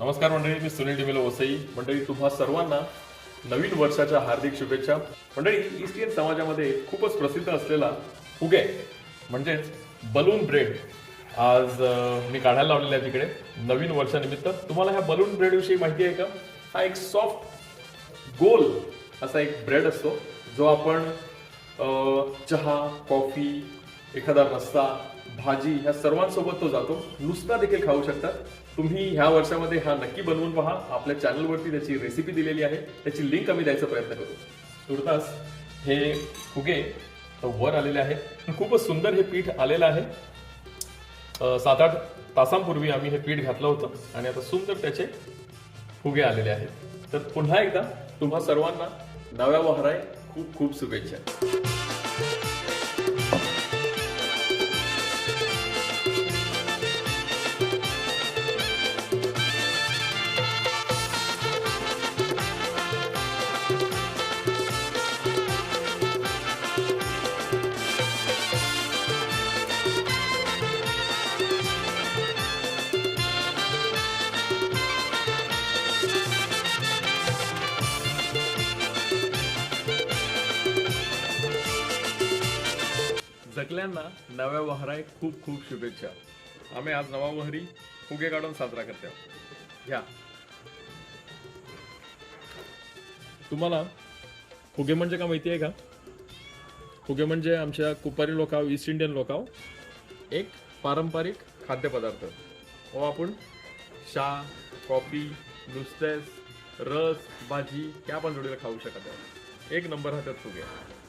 नमस्कार मंडळी मी सुनील डिमेलो वसई. मंडळी तुम्हा सर्वांना नवीन वर्षाच्या हार्दिक शुभेच्छा. मंडळी ईस्टियन समाजामध्ये खूपच प्रसिद्ध असलेला फुगे म्हणजेच बलून ब्रेड आज मी काढायला लावलेला आहे तिकडे नवीन वर्षानिमित्त. तुम्हाला ह्या बलून ब्रेड विषयी माहिती आहे का? हा एक सॉफ्ट गोल असा एक ब्रेड असतो जो आपण चहा कॉफी एखादा रस्ता भाजी ह्या सर्वांसोबत तो जातो. नुसता देखील खाऊ शकतात तुम्ही ह्या वर्षामध्ये हा नक्की बनवून पहा. आपल्या चॅनलवरती त्याची रेसिपी दिलेली आहे. त्याची लिंक आम्ही द्यायचा प्रयत्न करू. तुर्तास हे फुगे वर आलेले आहेत. खूपच सुंदर हे पीठ आलेलं आहे. सात आठ तासांपूर्वी आम्ही हे पीठ घातलं होतं आणि आता सुंदर त्याचे फुगे आलेले आहेत. तर पुन्हा एकदा तुम्हा सर्वांना नव्या वहराय खूप खूप शुभेच्छा. सगळ्यांना नव्या वहराय खूप खूप शुभेच्छा. आम्ही आज नवा वहरी फुगे काढून साजरा करते घ्या. तुम्हाला फुगे म्हणजे का माहिती आहे का? फुगे म्हणजे आमच्या कुपारी लोकाव ईस्ट इंडियन लोकाव एक पारंपरिक खाद्यपदार्थ. व आपण चहा कॉफी नुसतेच रस भाजी त्या पण जोडीला खाऊ शकत आहे एक नंबर हा त्यात फुगे.